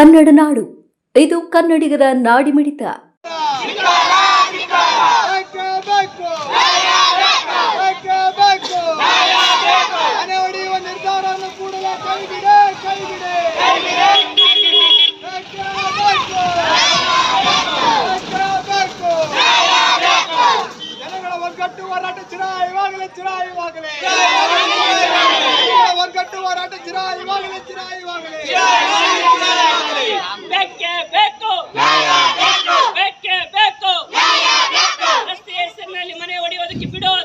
ಕನ್ನಡ ನಾಡು. ಇದು ಕನ್ನಡಿಗರ ನಾಡಿಮಿಡಿತ ಹೋರಾಟ ಚಿರ ಇವಾಗಲೇ ಚಿರ ಇವಾಗಲೇ ಜನಗಳ ಒಗ್ಗಟ್ಟು ಹೋರಾಟ ಚಿರ ಇವಾಗಲೇ ಚಿರ ಇವಾಗಲೇ ಬೇಕೇ ಬೇಕು ಬೇಕೇ ಬೇಕು ರಸ್ತೆ ಹೆಸರಿನಲ್ಲಿ ಮನೆ ಹೊಡೆಯೋದಕ್ಕೆ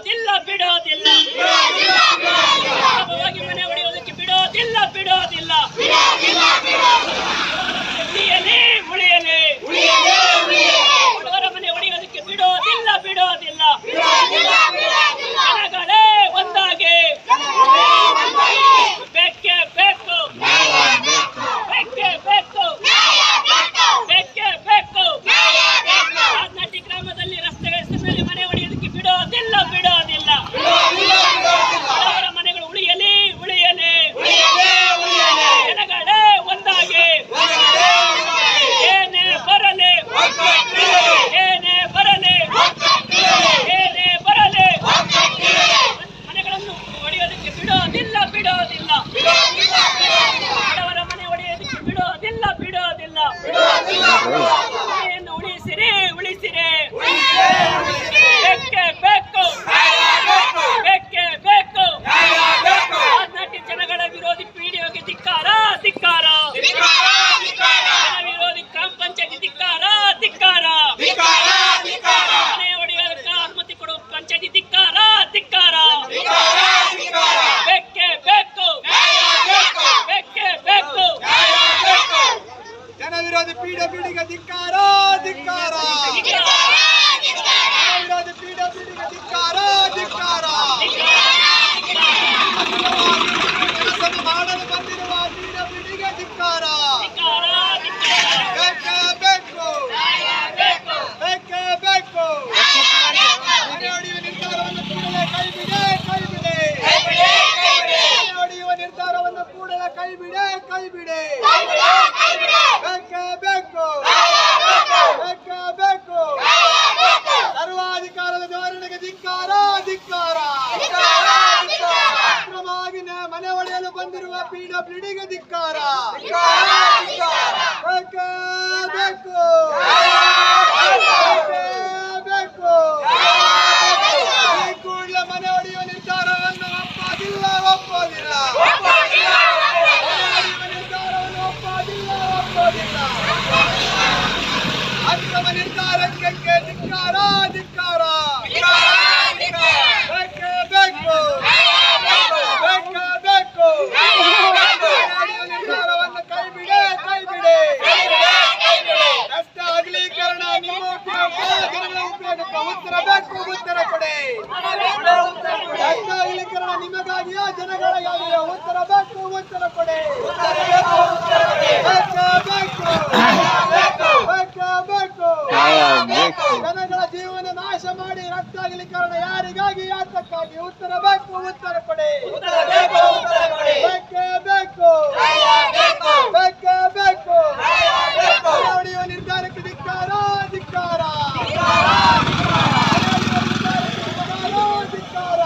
Wow. ಪೀಡಿಗೆ ಧಿಕ್ಕಾರ ಧಿಕ್ಕಾರ. ವಿರೋಧಿ ಪೀಡ ಪೀಡಿಗೆ ಧಿಕ್ಕಾರ ಧಿಕ್ಕಾರ. ಕೆಲಸ ಮಾಡಲು ಬಂದಿರುವ ಪೀಡ ಪೀಡಿಗೆ ಧಿಕ್ಕಾರ. ಬೇಕೇ ಬೇಕು. ಬೇಕೇ ಬೇಕು. ಮನೆ ಹೊಡೆಯುವ ನಿರ್ಧಾರವನ್ನು ಕೂಡಲೇ ಕೈಬಿಡೆ ಮನೆ ಹೊಡೆಯುವ ನಿರ್ಧಾರವನ್ನು ಕೂಡಲೇ ಕೈಬಿಡೆ ಕೈಬಿಡೆ ಬೇಕೇ ಬೇಕು ಬೇಕೇ ಬೇಕು ಸರ್ವಾಧಿಕಾರದ ಧೋರಣೆಗೆ ಧಿಕ್ಕಾರ ಧಿಕ್ಕಾರ ಅಕ್ರಮವಾಗಿ ನ- ಮನೆ ಒಡೆಯಲು ಬಂದಿರುವ ಪಿಡಬ್ಲ್ಯೂಡಿಗೆ ಧಿಕ್ಕಾರ. ಬೇಕೇ ಬೇಕು ಬೇಕೇ ಈ ಕೂಡಲೇ ಮನೆ ಒಡೆಯುವ ನಿರ್ಧಾರವನ್ನು ಒಪ್ಪೋದಿಲ್ಲ. ನಿರ್ಧಾರವನ್ನು ಒಪ್ಪೋದಿಲ್ಲ. ನಿರ್ಧಾರಕ್ಕೆ ಧಿಕ್ಕಾರ ಧಿಕ್ಕಾರ ಬೇಕೇ ಬೇಕು ಬೇಕೇ ಬೇಕು ಮನೆಯ ನಿರ್ಧಾರವನ್ನು ಕೈಬಿಡೆ ಕೈಬಿಡೆ ರಸ್ತೆ ಅಗಲೀಕರಣ ನಿಮ್ಮ ಉಪಯೋಗ ಉಪಯೋಗಕ್ಕೆ ಉತ್ತರ ಬೇಕು ಉತ್ತರ ಕೊಡಿ. ಅಗಲೀಕರಣ ನಿಮಗಾಗಿಯೋ ಜನಗಳಿಗಾಗಿಯೋ ಉತ್ತರ ಬೇಕು ಉತ್ತರ ಕೊಡಿ. ಬೇಕೇ ಬೇಕು ಬೇಕೇ. ಬೇಕು ಜನಗಳ ಜೀವನ ನಾಶ ಮಾಡಿ ರಕ್ತ ಅಗಲೀಕರಣ ಯಾರಿಗಾಗಿ? ಯಾತಕ್ಕಾಗಿ ಉತ್ತರ ಬೇಕು ಉತ್ತರ ಕೊಡಿ ಬೇಕೇ ಬೇಕು ಬೇಕೇ ಬೇಕು ಮನೆ ಹೊಡೆಯುವ ನಿರ್ಧಾರಕ್ಕೆ ಧಿಕ್ಕಾರ ಧಿಕ್ಕಾರ ಧಿಕ್ಕಾರ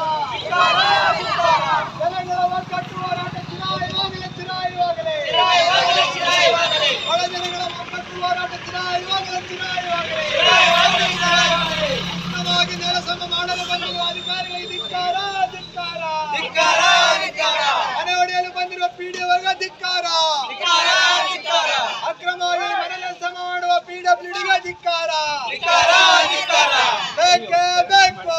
ಜನಗಳ ಒಗ್ಗಟ್ಟು ಹೋರಾಟ ಚಿರಾಯುವಾಗಲೇ ಚಿರಾಯುವಾಗಲೇ ಒಳ ಜನಗಳ ಒಗ್ಗಟ್ಟು ಹೋರಾಟ ಚಿರಾಯುವಾಗಲೇ ಚಿರಾಯುವಾಗಲೇ ಉತ್ತಮವಾಗಿ ನೆಲಸಮ ಮಾಡಲು ಬಂದಿರುವ ಅಧಿಕಾರಿಗಳಿಗೆ ಧಿಕ್ಕಾರ ಧಿಕ್ಕಾರ ಮನೆ ಹೊಡೆಯಲು ಬಂದಿರುವ ಪಿಡಿ ವರ್ಗ ಧಿಕ್ಕಾರ ಅಕ್ರಮವಾಗಿ ಮನೆ ಕೆಲಸ ಮಾಡುವ ಪಿಡಬ್ಲ್ಯೂಡಿಗೆ ಧಿಕ್ಕಾರ ಬೇಕೇ ಬೇಕು.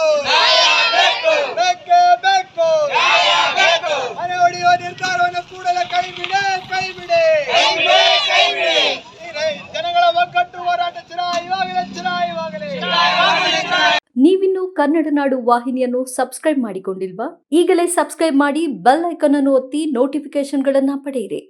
ಬೇಕೇ. ಬೇಕು ಮನೆ ಹೊಡೆಯುವ ನಿರ್ಧಾರವನ್ನು ಕೂಡಲೇ ಕೈ ಬಿಡೆ ಕೈ ಬಿಡೆ. ಈ ರೈ- ಜನಗಳ ಒಗ್ಗಟ್ಟು ಹೋರಾಟ ಚಿರ ಇವಾಗಲೇ ಚಿರ ಇವಾಗಲೇ ನೀವಿನ್ನು ಕನ್ನಡ ನಾಡು ವಾಹಿನಿಯನ್ನು ಸಬ್ಸ್ಕ್ರೈಬ್ ಮಾಡಿಕೊಂಡಿಲ್ವಾ? ಈಗಲೇ ಸಬ್ಸ್ಕ್ರೈಬ್ ಮಾಡಿ ಬೆಲ್ ಐಕಾನ್ ಅನ್ನು ಒತ್ತಿ ನೋಟಿಫಿಕೇಶನ್ಗಳನ್ನ ಪಡೆಯಿರಿ.